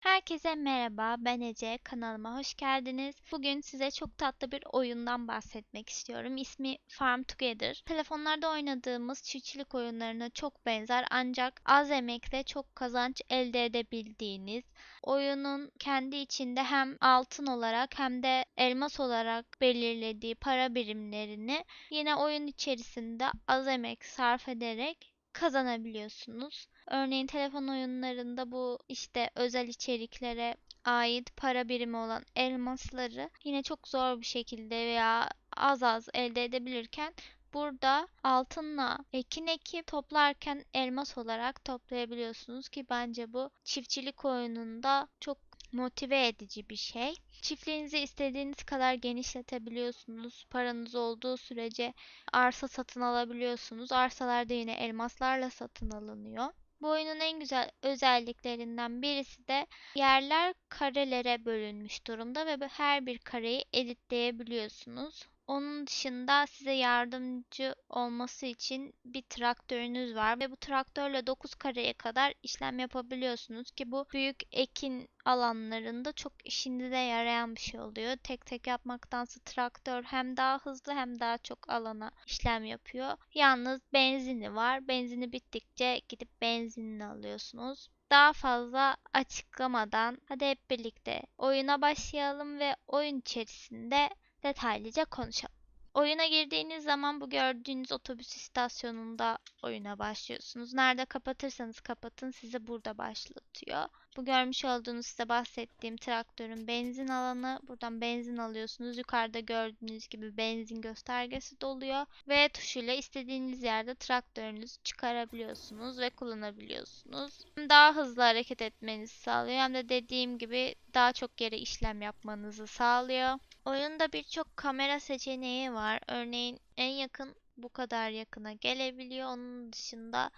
Herkese merhaba, ben Ece. Kanalıma hoş geldiniz. Bugün size çok tatlı bir oyundan bahsetmek istiyorum. İsmi Farm Together. Telefonlarda oynadığımız çiftçilik oyunlarına çok benzer ancak az emekle çok kazanç elde edebildiğiniz, oyunun kendi içinde hem altın olarak hem de elmas olarak belirlediği para birimlerini yine oyun içerisinde az emek sarf ederek kazanabiliyorsunuz. Örneğin telefon oyunlarında bu işte özel içeriklere ait para birimi olan elmasları yine çok zor bir şekilde veya az az elde edebilirken burada altınla ekin ekip toplarken elmas olarak toplayabiliyorsunuz ki bence bu çiftçilik oyununda çok motive edici bir şey. Çiftliğinizi istediğiniz kadar genişletebiliyorsunuz. Paranız olduğu sürece arsa satın alabiliyorsunuz. Arsalar da yine elmaslarla satın alınıyor. Bu oyunun en güzel özelliklerinden birisi de yerler karelere bölünmüş durumda ve her bir kareyi editleyebiliyorsunuz. Onun dışında size yardımcı olması için bir traktörünüz var ve bu traktörle 9 kareye kadar işlem yapabiliyorsunuz ki bu büyük ekin alanlarında çok işinize yarayan bir şey oluyor. Tek tek yapmaktansa traktör hem daha hızlı hem daha çok alana işlem yapıyor. Yalnız benzini var. Benzini bittikçe gidip benzinini alıyorsunuz daha fazla açıklamadan hadi hep birlikte oyuna başlayalım ve oyun içerisinde detaylıca konuşalım. Oyuna girdiğiniz zaman bu gördüğünüz otobüs istasyonunda oyuna başlıyorsunuz. Nerede kapatırsanız kapatın sizi burada başlatıyor. Bu görmüş olduğunuz size bahsettiğim traktörün benzin alanı. Buradan benzin alıyorsunuz. Yukarıda gördüğünüz gibi benzin göstergesi doluyor. V tuşuyla istediğiniz yerde traktörünüzü çıkarabiliyorsunuz ve kullanabiliyorsunuz. Hem daha hızlı hareket etmenizi sağlıyor hem de dediğim gibi daha çok yere işlem yapmanızı sağlıyor. Oyunda birçok kamera seçeneği var. Örneğin en yakın bu kadar yakına gelebiliyor. Onun dışında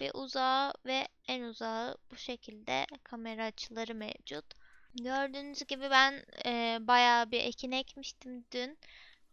ve uzağı ve en uzağı bu şekilde kamera açıları mevcut. Gördüğünüz gibi ben e, bayağı bir ekin ekmiştim dün.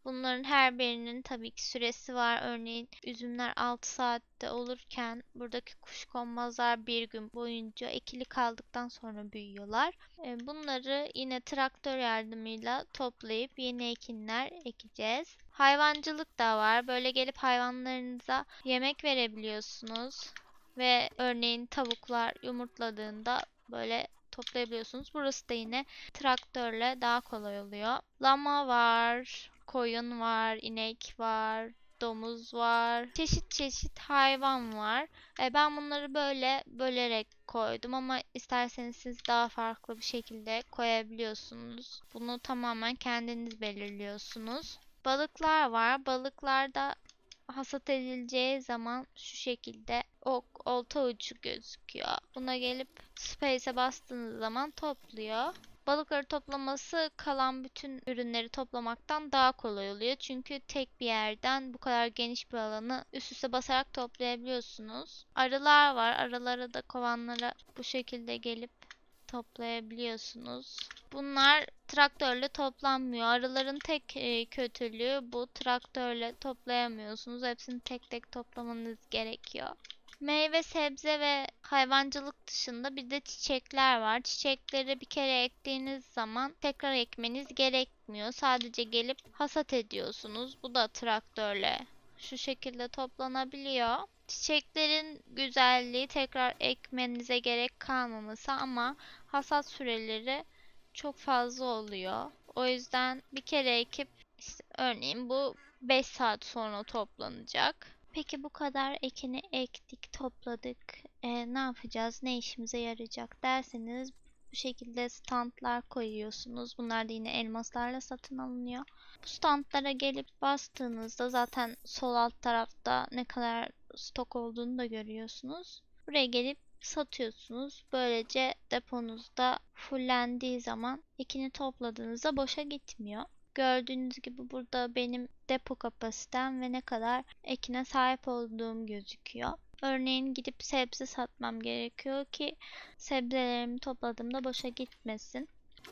Bunların her birinin tabii ki süresi var. Örneğin üzümler 6 saatte olurken buradaki kuşkonmazlar bir gün boyunca ekili kaldıktan sonra büyüyorlar. E, bunları yine traktör yardımıyla toplayıp yeni ekinler ekeceğiz. Hayvancılık da var. Böyle gelip hayvanlarınıza yemek verebiliyorsunuz. Ve örneğin tavuklar yumurtladığında böyle toplayabiliyorsunuz. Burası da yine traktörle daha kolay oluyor. Lama var, koyun var, inek var, domuz var. Çeşit çeşit hayvan var. E, ben bunları böyle bölerek koydum ama isterseniz siz daha farklı bir şekilde koyabiliyorsunuz. Bunu tamamen kendiniz belirliyorsunuz. Balıklar var. Balıklarda hasat edileceği zaman şu şekilde ok, olta ucu gözüküyor. Buna gelip space'e bastığınız zaman topluyor. Balıkları toplaması kalan bütün ürünleri toplamaktan daha kolay oluyor. Çünkü tek bir yerden bu kadar geniş bir alanı üst üste basarak toplayabiliyorsunuz. Arılar var. Arılara da kovanlara bu şekilde gelip toplayabiliyorsunuz. Bunlar traktörle toplanmıyor. Arıların tek e, kötülüğü bu traktörle toplayamıyorsunuz. Hepsini tek tek toplamanız gerekiyor. Meyve, sebze ve hayvancılık dışında bir de çiçekler var. Çiçekleri bir kere ektiğiniz zaman tekrar ekmeniz gerekmiyor. Sadece gelip hasat ediyorsunuz. Bu da traktörle şu şekilde toplanabiliyor. Çiçeklerin güzelliği tekrar ekmenize gerek kalmaması ama hasat süreleri çok fazla oluyor. O yüzden bir kere ekip işte örneğin bu 5 saat sonra toplanacak. Peki bu kadar ekini ektik, topladık. E, ne yapacağız? Ne işimize yarayacak derseniz bu şekilde standlar koyuyorsunuz. Bunlar da yine elmaslarla satın alınıyor. Bu standlara gelip bastığınızda zaten sol alt tarafta ne kadar stok olduğunu da görüyorsunuz. Buraya gelip satıyorsunuz. Böylece deponuzda fullendiği zaman ekini topladığınızda boşa gitmiyor. Gördüğünüz gibi burada benim depo kapasitem ve ne kadar ekine sahip olduğum gözüküyor. Örneğin gidip sebze satmam gerekiyor ki sebzelerimi topladığımda boşa gitmesin.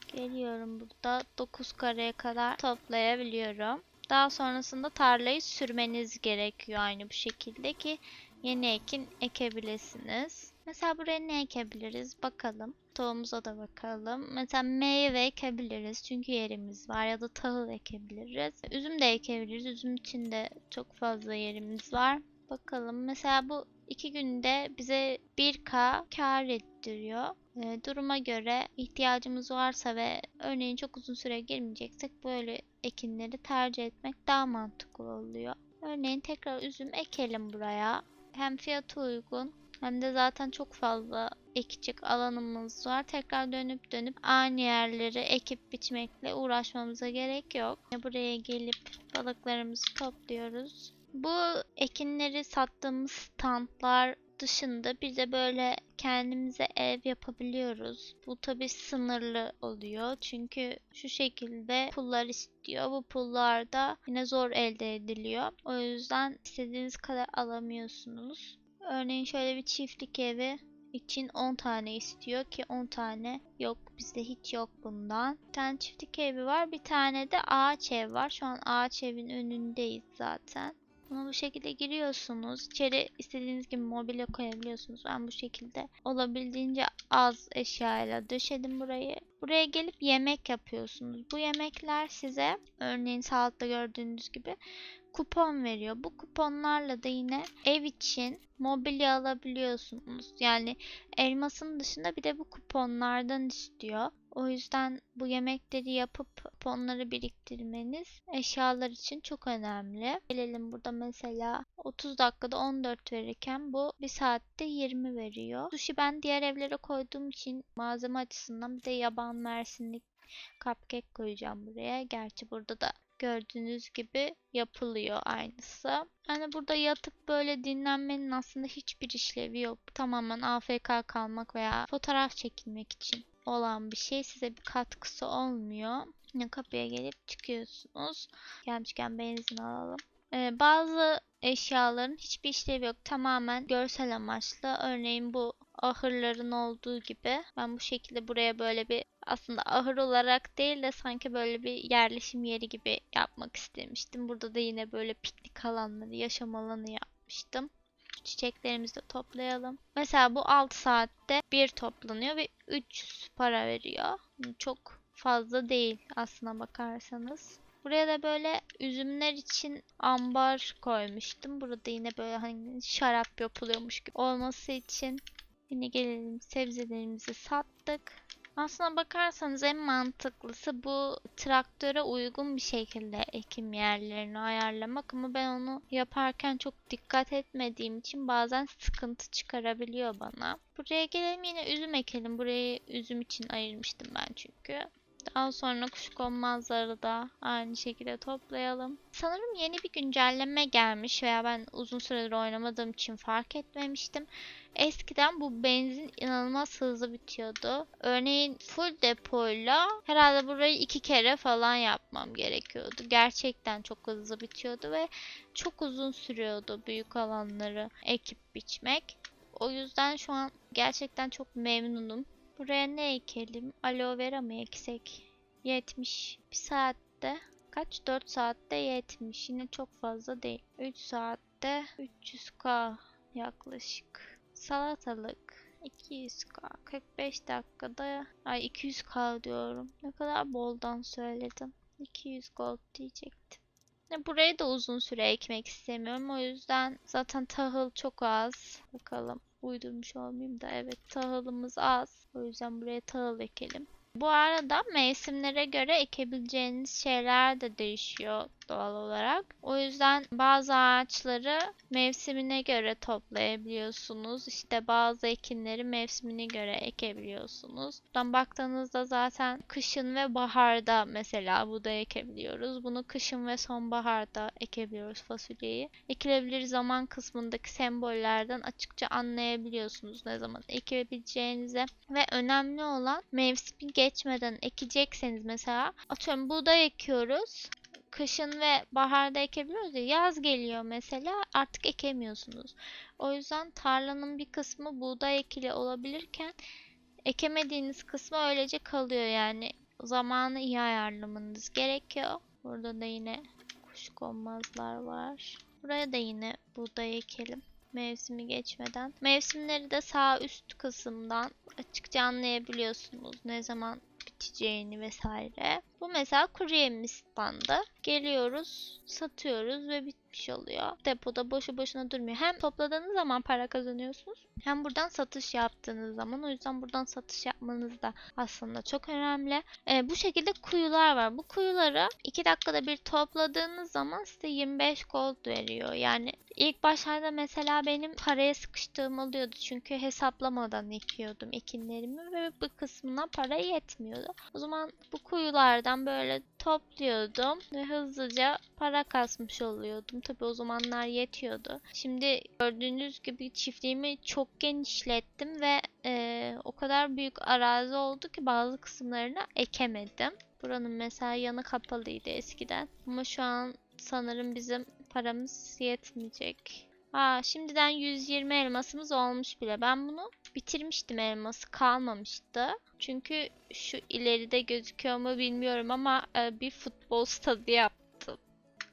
Geliyorum burada 9 kareye kadar toplayabiliyorum. Daha sonrasında tarlayı sürmeniz gerekiyor aynı bu şekilde ki yeni ekin ekebilirsiniz. Mesela buraya ne ekebiliriz? Bakalım. Tohumumuza da bakalım. Mesela meyve ekebiliriz çünkü yerimiz var ya da tahıl ekebiliriz. Üzüm de ekebiliriz. Üzüm için de çok fazla yerimiz var. Bakalım mesela bu iki günde bize 1K kar ettiriyor. Ee, duruma göre ihtiyacımız varsa ve örneğin çok uzun süre girmeyeceksek böyle ekinleri tercih etmek daha mantıklı oluyor. Örneğin tekrar üzüm ekelim buraya. Hem fiyatı uygun hem de zaten çok fazla ekecek alanımız var. Tekrar dönüp dönüp aynı yerleri ekip biçmekle uğraşmamıza gerek yok. Buraya gelip balıklarımızı topluyoruz. Bu ekinleri sattığımız standlar dışında bir de böyle kendimize ev yapabiliyoruz. Bu tabi sınırlı oluyor. Çünkü şu şekilde pullar istiyor. Bu pullar da yine zor elde ediliyor. O yüzden istediğiniz kadar alamıyorsunuz. Örneğin şöyle bir çiftlik evi için 10 tane istiyor ki 10 tane yok bizde hiç yok bundan. Bir tane çiftlik evi var bir tane de ağaç ev var. Şu an ağaç evin önündeyiz zaten. Buna bu şekilde giriyorsunuz. İçeri istediğiniz gibi mobilya koyabiliyorsunuz. Ben bu şekilde olabildiğince az eşyayla döşedim burayı. Buraya gelip yemek yapıyorsunuz. Bu yemekler size örneğin sağlıkta gördüğünüz gibi kupon veriyor. Bu kuponlarla da yine ev için mobilya alabiliyorsunuz. Yani elmasın dışında bir de bu kuponlardan istiyor. O yüzden bu yemekleri yapıp kuponları biriktirmeniz eşyalar için çok önemli. Gelelim burada mesela 30 dakikada 14 verirken bu 1 saatte 20 veriyor. Sushi ben diğer evlere koyduğum için malzeme açısından bir de yaban mersinlik cupcake koyacağım buraya. Gerçi burada da gördüğünüz gibi yapılıyor aynısı. Yani burada yatıp böyle dinlenmenin aslında hiçbir işlevi yok. Tamamen AFK kalmak veya fotoğraf çekilmek için olan bir şey. Size bir katkısı olmuyor. Yine kapıya gelip çıkıyorsunuz. Gelmişken benzin alalım. Ee, bazı eşyaların hiçbir işlevi yok. Tamamen görsel amaçlı. Örneğin bu ahırların olduğu gibi ben bu şekilde buraya böyle bir aslında ahır olarak değil de sanki böyle bir yerleşim yeri gibi yapmak istemiştim. Burada da yine böyle piknik alanları, yaşam alanı yapmıştım. Çiçeklerimizi de toplayalım. Mesela bu 6 saatte bir toplanıyor ve 300 para veriyor. Çok fazla değil aslına bakarsanız. Buraya da böyle üzümler için ambar koymuştum. Burada yine böyle hani şarap yapılıyormuş gibi olması için yine gelelim sebzelerimizi sattık. Aslına bakarsanız en mantıklısı bu traktöre uygun bir şekilde ekim yerlerini ayarlamak ama ben onu yaparken çok dikkat etmediğim için bazen sıkıntı çıkarabiliyor bana. Buraya gelelim yine üzüm ekelim. Burayı üzüm için ayırmıştım ben çünkü. Daha sonra kuşkonmazları da aynı şekilde toplayalım. Sanırım yeni bir güncelleme gelmiş veya ben uzun süredir oynamadığım için fark etmemiştim. Eskiden bu benzin inanılmaz hızlı bitiyordu. Örneğin full depoyla herhalde burayı iki kere falan yapmam gerekiyordu. Gerçekten çok hızlı bitiyordu ve çok uzun sürüyordu büyük alanları ekip biçmek. O yüzden şu an gerçekten çok memnunum. Buraya ne ekelim? Aloe vera mı eksek? 70 bir saatte kaç? 4 saatte 70. Yine çok fazla değil. 3 saatte 300k yaklaşık. Salatalık 200k 45 dakikada ay 200k diyorum. Ne kadar boldan söyledim. 200 gold diyecektim. Burayı da uzun süre ekmek istemiyorum. O yüzden zaten tahıl çok az. Bakalım uydurmuş olmayayım da evet tahılımız az. O yüzden buraya tahıl ekelim. Bu arada mevsimlere göre ekebileceğiniz şeyler de değişiyor doğal olarak. O yüzden bazı ağaçları mevsimine göre toplayabiliyorsunuz. İşte bazı ekinleri mevsimine göre ekebiliyorsunuz. Buradan baktığınızda zaten kışın ve baharda mesela buğday ekebiliyoruz. Bunu kışın ve sonbaharda ekebiliyoruz fasulyeyi. Ekilebilir zaman kısmındaki sembollerden açıkça anlayabiliyorsunuz ne zaman ekebileceğinizi. Ve önemli olan mevsimi geçmeden ekecekseniz mesela atıyorum buğday ekiyoruz kışın ve baharda ekebiliyoruz ya yaz geliyor mesela artık ekemiyorsunuz. O yüzden tarlanın bir kısmı buğday ekili olabilirken ekemediğiniz kısmı öylece kalıyor yani zamanı iyi ayarlamanız gerekiyor. Burada da yine kuşkonmazlar var. Buraya da yine buğday ekelim. mevsimi geçmeden. Mevsimleri de sağ üst kısımdan açıkça anlayabiliyorsunuz ne zaman biteceğini vesaire. Bu mesela kuru yemiş standı. Geliyoruz, satıyoruz ve bitmiş oluyor. Depoda boşu boşuna durmuyor. Hem topladığınız zaman para kazanıyorsunuz hem buradan satış yaptığınız zaman. O yüzden buradan satış yapmanız da aslında çok önemli. Ee, bu şekilde kuyular var. Bu kuyuları 2 dakikada bir topladığınız zaman size 25 gold veriyor. Yani ilk başlarda mesela benim paraya sıkıştığım oluyordu. Çünkü hesaplamadan ekiyordum ekinlerimi ve bu kısmına para yetmiyordu. O zaman bu kuyulardan böyle topluyordum ve hızlıca para kasmış oluyordum. Tabi o zamanlar yetiyordu. Şimdi gördüğünüz gibi çiftliğimi çok genişlettim ve e, o kadar büyük arazi oldu ki bazı kısımlarını ekemedim. Buranın mesela yanı kapalıydı eskiden. Ama şu an sanırım bizim paramız yetmeyecek. Aa, şimdiden 120 elmasımız olmuş bile. Ben bunu bitirmiştim elması kalmamıştı. Çünkü şu ileride gözüküyor mu bilmiyorum ama e, bir futbol stadı yaptım.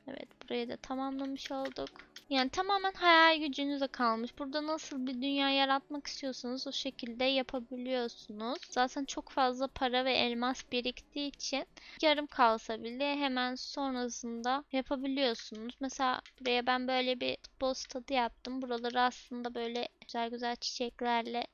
Evet burayı da tamamlamış olduk. Yani tamamen hayal gücünüze kalmış. Burada nasıl bir dünya yaratmak istiyorsanız o şekilde yapabiliyorsunuz. Zaten çok fazla para ve elmas biriktiği için yarım kalsa bile hemen sonrasında yapabiliyorsunuz. Mesela buraya ben böyle bir futbol stadı yaptım. Buraları aslında böyle güzel güzel çiçeklerle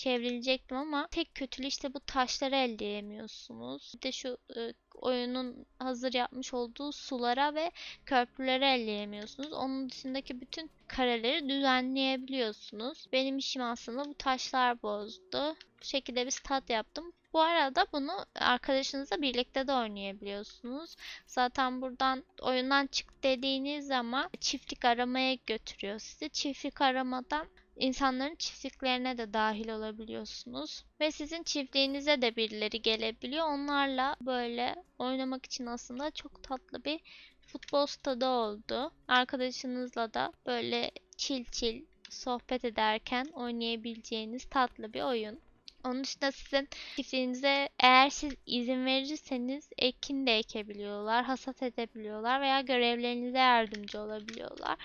çevrilecektim ama tek kötülüğü işte bu taşları elleyemiyorsunuz. Bir de şu e, oyunun hazır yapmış olduğu sulara ve köprüleri elleyemiyorsunuz. Onun dışındaki bütün kareleri düzenleyebiliyorsunuz. Benim işim aslında bu taşlar bozdu. Bu şekilde bir stat yaptım. Bu arada bunu arkadaşınızla birlikte de oynayabiliyorsunuz. Zaten buradan oyundan çık dediğiniz zaman çiftlik aramaya götürüyor sizi. Çiftlik aramadan insanların çiftliklerine de dahil olabiliyorsunuz. Ve sizin çiftliğinize de birileri gelebiliyor. Onlarla böyle oynamak için aslında çok tatlı bir futbol stadı oldu. Arkadaşınızla da böyle çil çil sohbet ederken oynayabileceğiniz tatlı bir oyun. Onun dışında sizin çiftliğinize eğer siz izin verirseniz ekin de ekebiliyorlar, hasat edebiliyorlar veya görevlerinize yardımcı olabiliyorlar.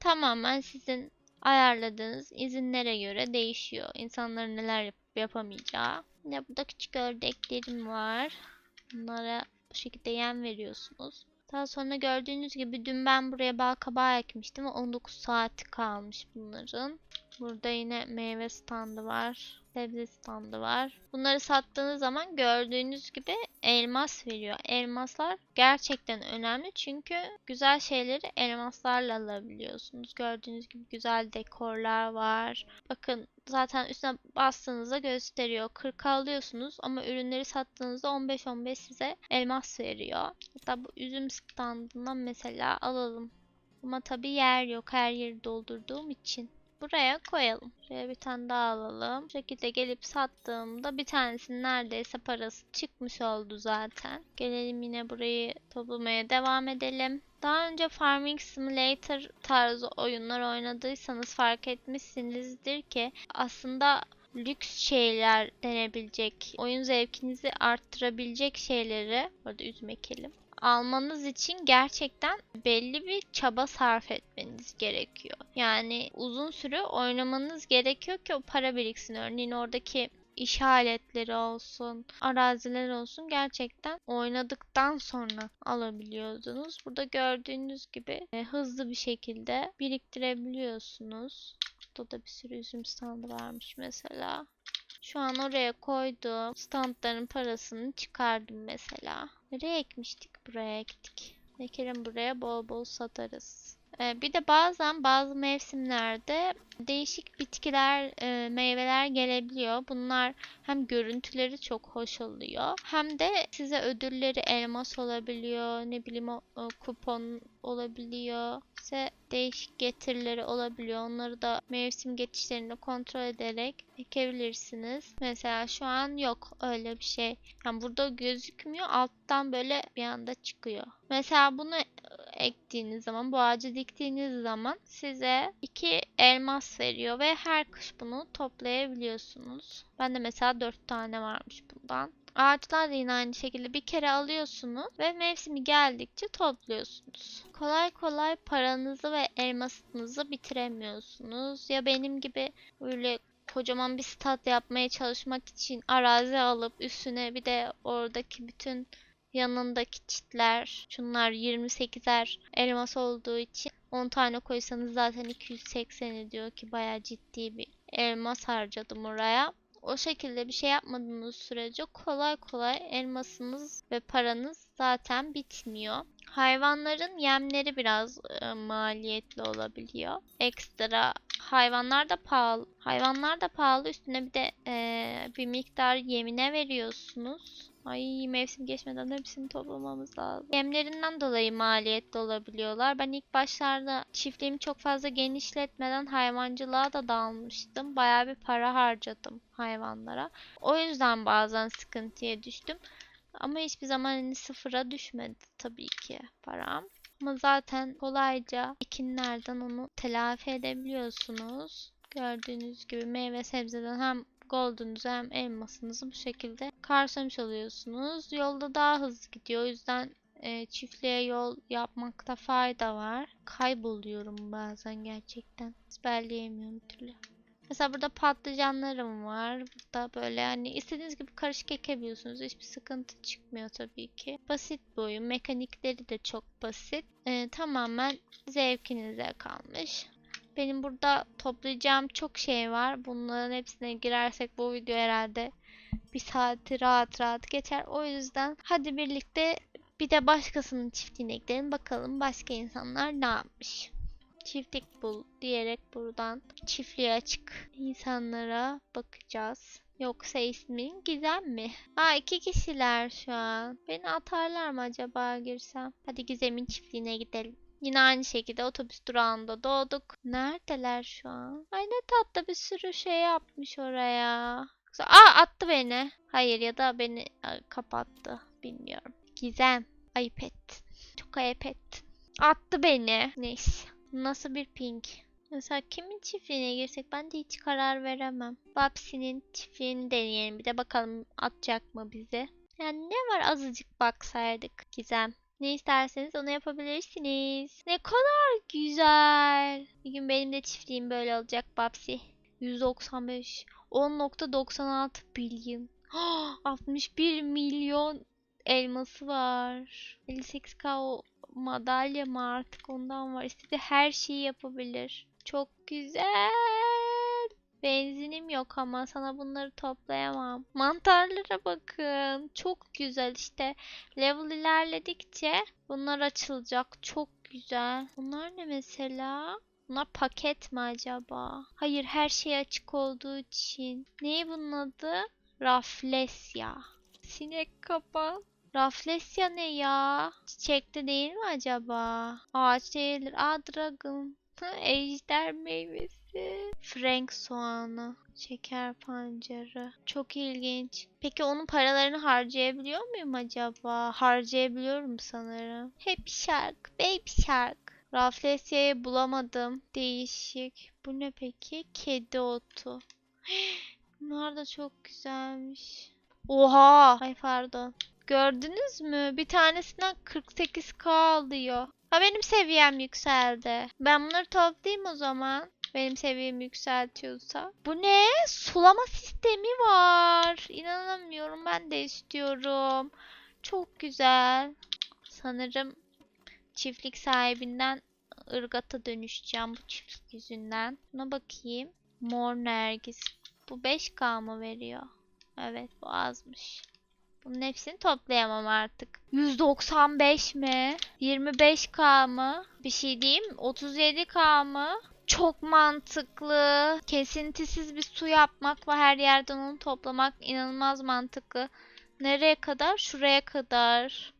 Tamamen sizin ayarladığınız izinlere göre değişiyor. İnsanların neler yapıp yapamayacağı. Yine burada küçük ördeklerim var. Bunlara bu şekilde yem veriyorsunuz. Daha sonra gördüğünüz gibi dün ben buraya bal kabağı ekmiştim ve 19 saati kalmış bunların. Burada yine meyve standı var. Sebze standı var. Bunları sattığınız zaman gördüğünüz gibi elmas veriyor. Elmaslar gerçekten önemli çünkü güzel şeyleri elmaslarla alabiliyorsunuz. Gördüğünüz gibi güzel dekorlar var. Bakın zaten üstüne bastığınızda gösteriyor. 40 alıyorsunuz ama ürünleri sattığınızda 15-15 size elmas veriyor. Hatta bu üzüm standından mesela alalım. Ama tabi yer yok her yeri doldurduğum için buraya koyalım. Şuraya bir tane daha alalım. Bu şekilde gelip sattığımda bir tanesinin neredeyse parası çıkmış oldu zaten. Gelelim yine burayı toplamaya devam edelim. Daha önce Farming Simulator tarzı oyunlar oynadıysanız fark etmişsinizdir ki aslında lüks şeyler denebilecek, oyun zevkinizi arttırabilecek şeyleri, burada üzüm ekelim almanız için gerçekten belli bir çaba sarf etmeniz gerekiyor. Yani uzun süre oynamanız gerekiyor ki o para biriksin. Örneğin oradaki iş aletleri olsun, araziler olsun gerçekten oynadıktan sonra alabiliyordunuz. Burada gördüğünüz gibi e, hızlı bir şekilde biriktirebiliyorsunuz. Burada da bir sürü üzüm standı varmış mesela. Şu an oraya koyduğum standların parasını çıkardım mesela. Nereye ekmiştik? Buraya ektik. Ekelim buraya bol bol satarız. Ee, bir de bazen bazı mevsimlerde değişik bitkiler, e, meyveler gelebiliyor. Bunlar hem görüntüleri çok hoş oluyor hem de size ödülleri elmas olabiliyor, ne bileyim o, o kupon olabiliyor. Size değişik getirileri olabiliyor. Onları da mevsim geçişlerinde kontrol ederek ekebilirsiniz. Mesela şu an yok öyle bir şey. Yani burada gözükmüyor. Alttan böyle bir anda çıkıyor. Mesela bunu ektiğiniz zaman, bu ağacı diktiğiniz zaman size iki elmas veriyor ve her kış bunu toplayabiliyorsunuz. Ben de mesela 4 tane varmış bundan. Ağaçlar da yine aynı şekilde bir kere alıyorsunuz ve mevsimi geldikçe topluyorsunuz. Kolay kolay paranızı ve elmasınızı bitiremiyorsunuz. Ya benim gibi böyle kocaman bir stat yapmaya çalışmak için arazi alıp üstüne bir de oradaki bütün yanındaki çitler şunlar 28'er elmas olduğu için 10 tane koysanız zaten 280 ediyor ki bayağı ciddi bir elmas harcadım oraya. O şekilde bir şey yapmadığınız sürece kolay kolay elmasınız ve paranız zaten bitmiyor. Hayvanların yemleri biraz e, maliyetli olabiliyor. Ekstra hayvanlar da pahalı. Hayvanlar da pahalı. Üstüne bir de e, bir miktar yemine veriyorsunuz. Ay mevsim geçmeden hepsini toplamamız lazım. Yemlerinden dolayı maliyetli olabiliyorlar. Ben ilk başlarda çiftliğimi çok fazla genişletmeden hayvancılığa da dalmıştım. Bayağı bir para harcadım hayvanlara. O yüzden bazen sıkıntıya düştüm. Ama hiçbir zaman hani sıfıra düşmedi tabii ki param. Ama zaten kolayca ekinlerden onu telafi edebiliyorsunuz. Gördüğünüz gibi meyve sebzeden hem goldunuzu hem elmasınızı bu şekilde karşılamış oluyorsunuz. Yolda daha hızlı gidiyor. O yüzden e, çiftliğe yol yapmakta fayda var. Kayboluyorum bazen gerçekten. Ezberleyemiyorum bir türlü. Mesela burada patlıcanlarım var. Burada böyle hani istediğiniz gibi karışık ekebiliyorsunuz. Hiçbir sıkıntı çıkmıyor tabii ki. Basit bir oyun. Mekanikleri de çok basit. Ee, tamamen zevkinize kalmış. Benim burada toplayacağım çok şey var. Bunların hepsine girersek bu video herhalde bir saati rahat rahat geçer. O yüzden hadi birlikte bir de başkasının çiftliğine gidelim. Bakalım başka insanlar ne yapmış çiftlik bul diyerek buradan çiftliğe açık insanlara bakacağız. Yoksa ismin Gizem mi? Aa iki kişiler şu an. Beni atarlar mı acaba girsem? Hadi Gizem'in çiftliğine gidelim. Yine aynı şekilde otobüs durağında doğduk. Neredeler şu an? Ay ne tatlı bir sürü şey yapmış oraya. Aa attı beni. Hayır ya da beni Aa, kapattı. Bilmiyorum. Gizem. Ayıp ettin. Çok ayıp ettin. Attı beni. Neyse. Nasıl bir ping? Mesela kimin çiftliğine girsek ben de hiç karar veremem. Babsi'nin çiftliğini deneyelim bir de bakalım atacak mı bizi. Yani ne var azıcık baksaydık Gizem. Ne isterseniz onu yapabilirsiniz. Ne kadar güzel. Bir gün benim de çiftliğim böyle olacak Babsi. 195 10.96 bilyon. 61 milyon elması var. 58k o madalya mı artık ondan var. İstediği her şeyi yapabilir. Çok güzel. Benzinim yok ama sana bunları toplayamam. Mantarlara bakın. Çok güzel işte. Level ilerledikçe bunlar açılacak. Çok güzel. Bunlar ne mesela? Bunlar paket mi acaba? Hayır her şey açık olduğu için. Neyi bunun adı? Raflesya. Sinek kapan. Raflesya ne ya? Çiçekte değil mi acaba? Ağaç değildir. Aa dragon. Ejder meyvesi. Frank soğanı. Şeker pancarı. Çok ilginç. Peki onun paralarını harcayabiliyor muyum acaba? Harcayabiliyorum sanırım. Happy Shark. Baby Shark. Raflesya'yı bulamadım. Değişik. Bu ne peki? Kedi otu. Bunlar da çok güzelmiş. Oha! Ay pardon. Gördünüz mü? Bir tanesinden 48k alıyor. Ha benim seviyem yükseldi. Ben bunları toplayayım o zaman. Benim seviyem yükseltiyorsa. Bu ne? Sulama sistemi var. İnanamıyorum. Ben de istiyorum. Çok güzel. Sanırım çiftlik sahibinden ırgata dönüşeceğim bu çiftlik yüzünden. Buna bakayım. Mor nergis. Bu 5k mı veriyor? Evet bu azmış. Bunun hepsini toplayamam artık. 195 mi? 25k mı? Bir şey diyeyim mi? 37k mı? Çok mantıklı. Kesintisiz bir su yapmak ve her yerden onu toplamak inanılmaz mantıklı. Nereye kadar? Şuraya kadar.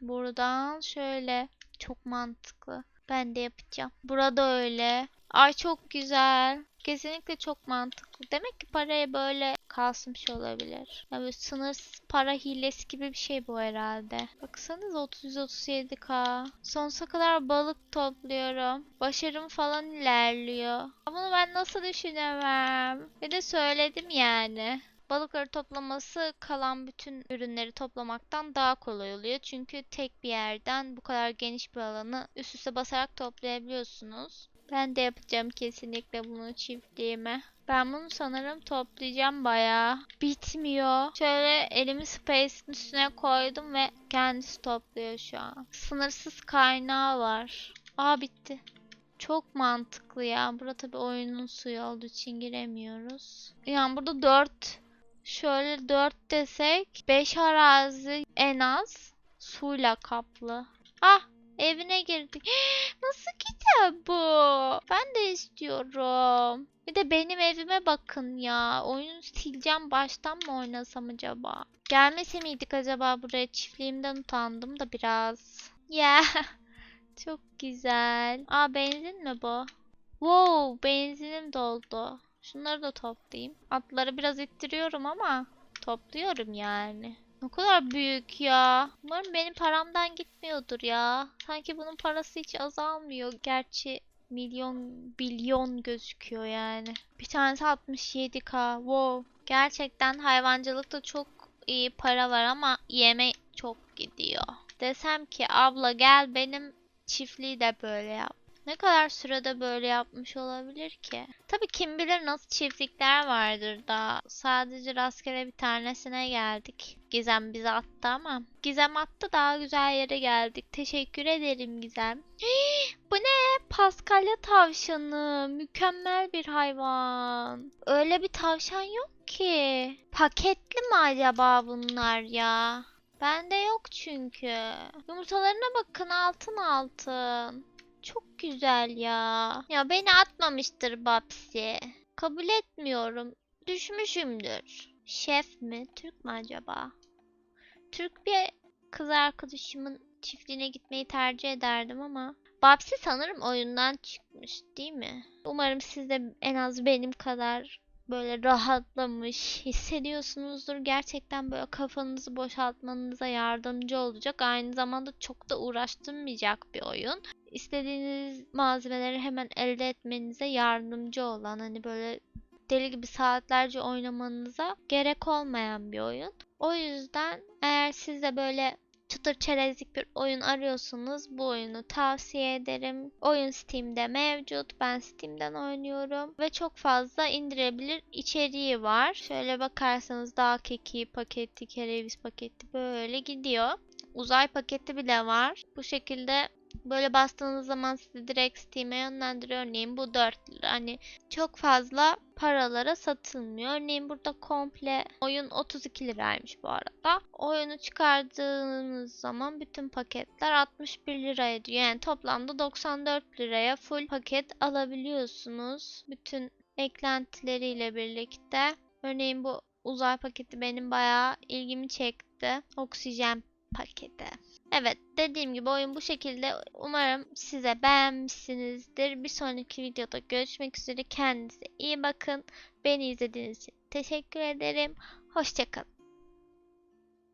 Buradan şöyle. Çok mantıklı. Ben de yapacağım. Burada öyle. Ay çok güzel. Kesinlikle çok mantıklı. Demek ki paraya böyle kasmış olabilir. Yani böyle sınırsız para hilesi gibi bir şey bu herhalde. Baksanıza 337k. Sonsuza kadar balık topluyorum. Başarım falan ilerliyor. Bunu ben nasıl düşünemem? Ve de söyledim yani. balıkları toplaması kalan bütün ürünleri toplamaktan daha kolay oluyor. Çünkü tek bir yerden bu kadar geniş bir alanı üst üste basarak toplayabiliyorsunuz. Ben de yapacağım kesinlikle bunu çiftliğime. Ben bunu sanırım toplayacağım bayağı. Bitmiyor. Şöyle elimi space'in üstüne koydum ve kendisi topluyor şu an. Sınırsız kaynağı var. Aa bitti. Çok mantıklı ya. Burada tabii oyunun suyu olduğu için giremiyoruz. Yani burada 4 şöyle 4 desek 5 arazi en az suyla kaplı. Ah evine girdik. Nasıl de istiyorum. Bir de benim evime bakın ya. Oyunu sileceğim baştan mı oynasam acaba? Gelmese miydik acaba buraya? Çiftliğimden utandım da biraz. Ya. Çok güzel. Aa benzin mi bu? Wow benzinim doldu. Şunları da toplayayım. Atları biraz ittiriyorum ama topluyorum yani. Ne kadar büyük ya. Umarım benim paramdan gitmiyordur ya. Sanki bunun parası hiç azalmıyor. Gerçi milyon bilyon gözüküyor yani. Bir tanesi 67k. Wow. Gerçekten hayvancılıkta çok iyi para var ama yeme çok gidiyor. Desem ki abla gel benim çiftliği de böyle yap. Ne kadar sürede böyle yapmış olabilir ki? Tabii kim bilir nasıl çiftlikler vardır daha. Sadece rastgele bir tanesine geldik. Gizem bize attı ama. Gizem attı daha güzel yere geldik. Teşekkür ederim Gizem. Bu ne? Paskalya tavşanı. Mükemmel bir hayvan. Öyle bir tavşan yok ki. Paketli mi acaba bunlar ya? Bende yok çünkü. Yumurtalarına bakın altın altın. Çok güzel ya. Ya beni atmamıştır Babsi. Kabul etmiyorum. Düşmüşümdür. Şef mi? Türk mü acaba? Türk bir kız arkadaşımın çiftliğine gitmeyi tercih ederdim ama Babsi sanırım oyundan çıkmış değil mi? Umarım siz de en az benim kadar böyle rahatlamış hissediyorsunuzdur. Gerçekten böyle kafanızı boşaltmanıza yardımcı olacak. Aynı zamanda çok da uğraştırmayacak bir oyun. İstediğiniz malzemeleri hemen elde etmenize yardımcı olan hani böyle deli gibi saatlerce oynamanıza gerek olmayan bir oyun. O yüzden eğer siz de böyle çıtır çerezlik bir oyun arıyorsanız bu oyunu tavsiye ederim. Oyun Steam'de mevcut. Ben Steam'den oynuyorum ve çok fazla indirebilir içeriği var. Şöyle bakarsanız dağ keki paketi, kereviz paketi böyle gidiyor. Uzay paketi bile var. Bu şekilde böyle bastığınız zaman sizi direkt Steam'e yönlendiriyor. Örneğin bu 4 lira. Hani çok fazla paralara satılmıyor. Örneğin burada komple oyun 32 liraymış bu arada. Oyunu çıkardığınız zaman bütün paketler 61 liraya ediyor. Yani toplamda 94 liraya full paket alabiliyorsunuz. Bütün eklentileriyle birlikte. Örneğin bu uzay paketi benim bayağı ilgimi çekti. Oksijen paketi. Evet dediğim gibi oyun bu şekilde. Umarım size beğenmişsinizdir. Bir sonraki videoda görüşmek üzere. Kendinize iyi bakın. Beni izlediğiniz için teşekkür ederim. Hoşçakalın.